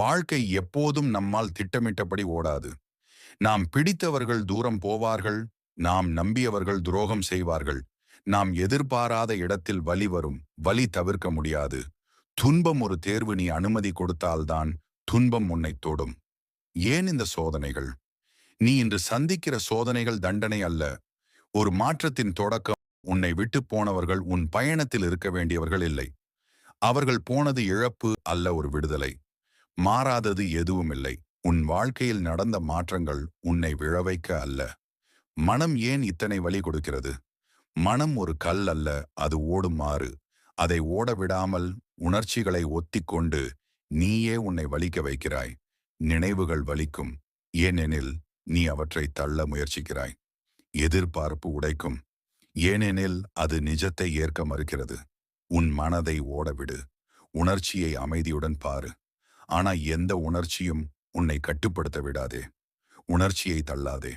வாழ்க்கை எப்போதும் நம்மால் திட்டமிட்டபடி ஓடாது. நாம் பிடித்தவர்கள் தூரம் போவார்கள் நாம் நம்பியவர்கள் துரோகம் செய்வார்கள். நாம் எதிர்பாராத இடத்தில் வலி வரும் வலி தவிர்க்க முடியாது. துன்பம் ஒரு தேர்வு நீ அனுமதி கொடுத்தால்தான் துன்பம் உன்னை தொடும். ஏன் இந்த சோதனைகள்? நீ இன்று சந்திக்கிற சோதனைகள் தண்டனை அல்ல. ஒரு மாற்றத்தின் தொடக்கம் உன்னை விட்டு போனவர்கள் உன் பயணத்தில் இருக்க வேண்டியவர்கள் இல்லை. அவர்கள் போனது இழப்பு அல்ல ஒரு விடுதலை. மாறாதது எதுவும் இல்லை. உன் வாழ்க்கையில் நடந்த மாற்றங்கள் உன்னை விழவைக்க அல்ல. மனம் ஏன் இத்தனை வழி கொடுக்கிறது? மனம் ஒரு கல் அல்ல அது ஓடும் மாறு அதை ஓட விடாமல் உணர்ச்சிகளை ஒத்திக்கொண்டு நீயே உன்னை வலிக்க வைக்கிறாய். நினைவுகள் வலிக்கும். ஏனெனில் நீ அவற்றை தள்ள முயற்சிக்கிறாய். எதிர்பார்ப்பு உடைக்கும். ஏனெனில் அது நிஜத்தை ஏற்க மறுக்கிறது. உன் மனதை ஓடவிடு. உணர்ச்சியை அமைதியுடன் பாரு. ஆனா எந்த உணர்ச்சியும் உன்னை கட்டுப்படுத்த விடாதே. உணர்ச்சியை தள்ளாதே.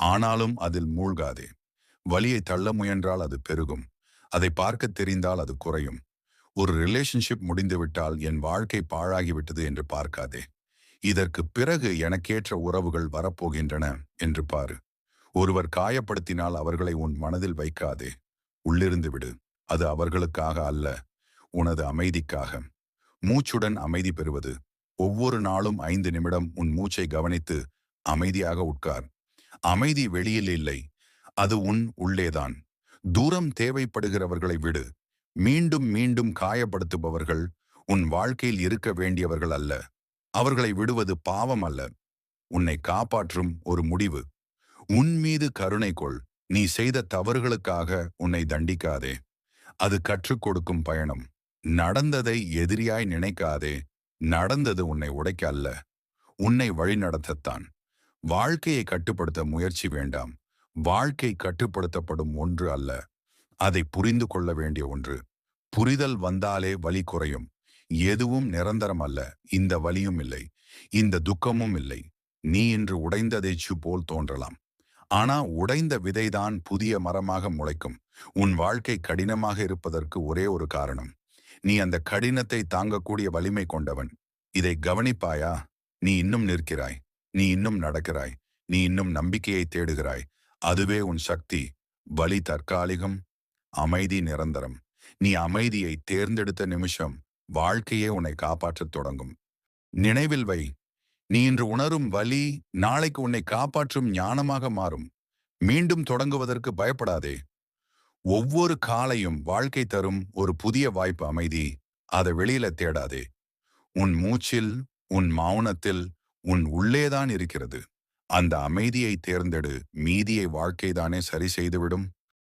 ஆனாலும் அதில் மூழ்காதே. வலியை தள்ள முயன்றால் அது பெருகும். அதை பார்க்க தெரிந்தால் அது குறையும். ஒரு ரிலேஷன்ஷிப் முடிந்துவிட்டால் என் வாழ்க்கை பாழாகிவிட்டது என்று பார்க்காதே. இதற்கு பிறகு எனக்கேற்ற உறவுகள் வரப்போகின்றன என்று பாரு. ஒருவர் காயப்படுத்தினால் அவர்களை உன் மனதில் வைக்காதே. உள்ளிருந்து விடு. அது அவர்களுக்காக அல்ல. உனது அமைதிக்காக. மூச்சுடன் அமைதி பெறுவது. ஒவ்வொரு நாளும் ஐந்து நிமிடம் உன் மூச்சை கவனித்து அமைதியாக உட்கார். அமைதி வெளியில் இல்லை. அது உன் உள்ளேதான். தூரம் தேவைப்படுகிறவர்களை விடு. மீண்டும் மீண்டும் காயப்படுத்துபவர்கள் உன் வாழ்க்கையில் இருக்க வேண்டியவர்கள் அல்ல. அவர்களை விடுவது பாவம் அல்ல. உன்னை காப்பாற்றும் ஒரு முடிவு. உன் மீது கருணை கொள். நீ செய்த தவறுகளுக்காக உன்னை தண்டிக்காதே. அது கற்றுக் கொடுக்கும் பயணம். நடந்ததை எதிரியாய் நினைக்காதே. நடந்தது உன்னை உடைக்க அல்ல உன்னை வழிநடத்தத்தான். வாழ்க்கையை கட்டுப்படுத்த முயற்சி வேண்டாம். வாழ்க்கை கட்டுப்படுத்தப்படும் ஒன்று அல்ல. அதை புரிந்து கொள்ள வேண்டிய ஒன்று. புரிதல் வந்தாலே வலி குறையும். எதுவும் நிரந்தரம் அல்ல. இந்த வலியும் இல்லை. இந்த துக்கமும் இல்லை. நீ இன்று உடைந்த தேச்சு போல் தோன்றலாம். ஆனா உடைந்த விதைதான் புதிய மரமாக முளைக்கும். உன் வாழ்க்கை கடினமாக இருப்பதற்கு ஒரே ஒரு காரணம். நீ அந்த கடினத்தை தாங்கக்கூடிய வலிமை கொண்டவன். இதை கவனிப்பாயா? நீ இன்னும் நிற்கிறாய். நீ இன்னும் நடக்கிறாய். நீ இன்னும் நம்பிக்கையை தேடுகிறாய். அதுவே உன் சக்தி. வலி தற்காலிகம் அமைதி நிரந்தரம். நீ அமைதியை தேர்ந்தெடுத்த நிமிஷம் வாழ்க்கையே உன்னை காப்பாற்றத் தொடங்கும். நினைவில் வை. நீ இன்று உணரும் வலி நாளைக்கு உன்னை காப்பாற்றும் ஞானமாக மாறும். மீண்டும் தொடங்குவதற்கு பயப்படாதே. ஒவ்வொரு காலையும் வாழ்க்கை தரும் ஒரு புதிய வாய்ப்பு அமைதி. அதை வெளியில தேடாதே. உன் மூச்சில் உன் மௌனத்தில் உன் உள்ளேதான் இருக்கிறது. அந்த அமைதியை தேர்ந்தெடு. மீதியை வாழ்க்கைதானே சரி செய்துவிடும்.